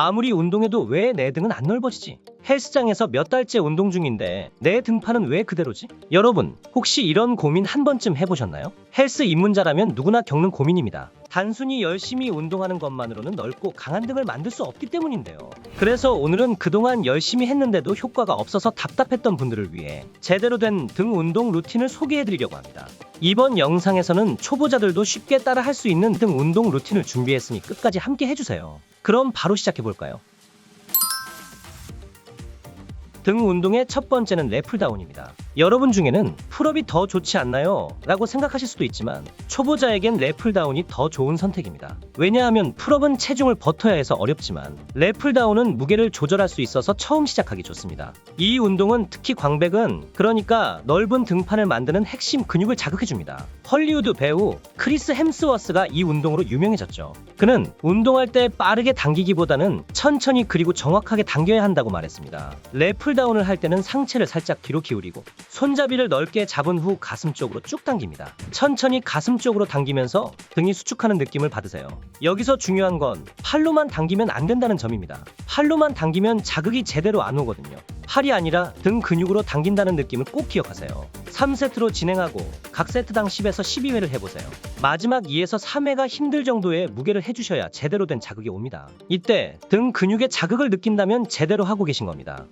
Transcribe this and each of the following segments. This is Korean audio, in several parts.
아무리 운동해도 왜 내 등은 안 넓어지지? 헬스장에서 몇 달째 운동 중인데 내 등판은 왜 그대로지? 여러분, 혹시 이런 고민 한 번쯤 해보셨나요? 헬스 입문자라면 누구나 겪는 고민입니다. 단순히 열심히 운동하는 것만으로는 넓고 강한 등을 만들 수 없기 때문인데요. 그래서 오늘은 그동안 열심히 했는데도 효과가 없어서 답답했던 분들을 위해 제대로 된 등 운동 루틴을 소개해드리려고 합니다. 이번 영상에서는 초보자들도 쉽게 따라 할 수 있는 등 운동 루틴을 준비했으니 끝까지 함께 해주세요. 그럼 바로 시작해볼까요? 등 운동의 첫 번째는 래플다운입니다. 여러분 중에는 풀업이 더 좋지 않나요? 라고 생각하실 수도 있지만 초보자에겐 래플다운이 더 좋은 선택입니다. 왜냐하면 풀업은 체중을 버텨야 해서 어렵지만 래플다운은 무게를 조절할 수 있어서 처음 시작하기 좋습니다. 이 운동은 특히 광배근, 그러니까 넓은 등판을 만드는 핵심 근육을 자극해줍니다. 헐리우드 배우 크리스 햄스워스가 이 운동으로 유명해졌죠. 그는 운동할 때 빠르게 당기기보다는 천천히 그리고 정확하게 당겨야 한다고 말했습니다. 래플다운을 할 때는 상체를 살짝 뒤로 기울이고 손잡이를 넓게 잡은 후 가슴 쪽으로 쭉 당깁니다. 천천히 가슴 쪽으로 당기면서 등이 수축하는 느낌을 받으세요. 여기서 중요한 건 팔로만 당기면 안 된다는 점입니다. 팔로만 당기면 자극이 제대로 안 오거든요. 팔이 아니라 등 근육으로 당긴다는 느낌을 꼭 기억하세요. 3세트로 진행하고 각 세트당 10에서 12회를 해보세요. 마지막 2에서 3회가 힘들 정도의 무게를 해주셔야 제대로 된 자극이 옵니다. 이때 등 근육의 자극을 느낀다면 제대로 하고 계신 겁니다.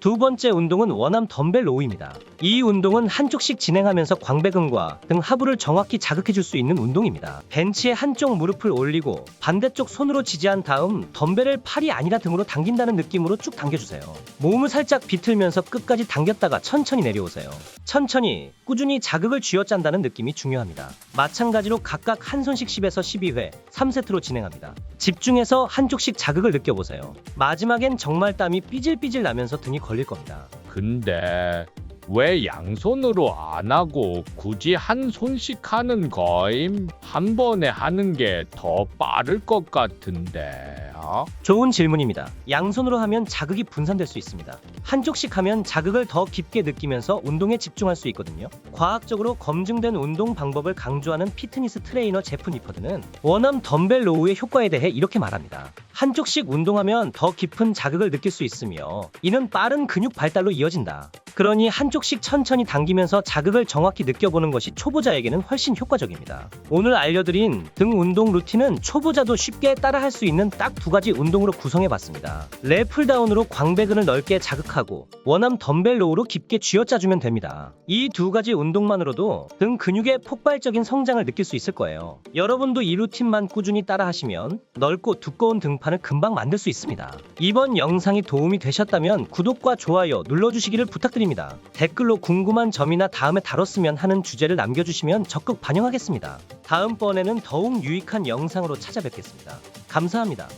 두 번째 운동은 원암 덤벨 로우입니다. 이 운동은 한쪽씩 진행하면서 광배근과 등 하부를 정확히 자극해 줄 수 있는 운동입니다. 벤치에 한쪽 무릎을 올리고 반대쪽 손으로 지지한 다음 덤벨을 팔이 아니라 등으로 당긴다는 느낌으로 쭉 당겨주세요. 몸을 살짝 비틀면서 끝까지 당겼다가 천천히 내려오세요. 천천히 꾸준히 자극을 쥐어짠다는 느낌이 중요합니다. 마찬가지로 각각 한 손씩 10에서 12회 3세트로 진행합니다. 집중해서 한쪽씩 자극을 느껴보세요. 마지막엔 정말 땀이 삐질삐질 나면서 등이 걸릴 겁니다. 근데 왜 양손으로 안 하고 굳이 한 손씩 하는 거임? 한 번에 하는 게 더 빠를 것 같은데. 어? 좋은 질문입니다. 양손으로 하면 자극이 분산될 수 있습니다. 한쪽씩 하면 자극을 더 깊게 느끼면서 운동에 집중할 수 있거든요. 과학적으로 검증된 운동 방법을 강조하는 피트니스 트레이너 제프 니퍼드는 원암 덤벨 로우의 효과에 대해 이렇게 말합니다. 한쪽씩 운동하면 더 깊은 자극을 느낄 수 있으며 이는 빠른 근육 발달로 이어진다. 그러니 한쪽씩 천천히 당기면서 자극을 정확히 느껴보는 것이 초보자에게는 훨씬 효과적입니다. 오늘 알려드린 등 운동 루틴은 초보자도 쉽게 따라할 수 있는 딱 두 가지 운동으로 구성해봤습니다. 랩풀다운으로 광배근을 넓게 자극하고 원암 덤벨 로우로 깊게 쥐어짜주면 됩니다. 이 두 가지 운동만으로도 등 근육의 폭발적인 성장을 느낄 수 있을 거예요. 여러분도 이 루틴만 꾸준히 따라하시면 넓고 두꺼운 등판을 금방 만들 수 있습니다. 이번 영상이 도움이 되셨다면 구독과 좋아요 눌러주시기를 부탁드립니다. 댓글로 궁금한 점이나 다음에 다뤘으면 하는 주제를 남겨주시면 적극 반영하겠습니다. 다음번에는 더욱 유익한 영상으로 찾아뵙겠습니다. 감사합니다.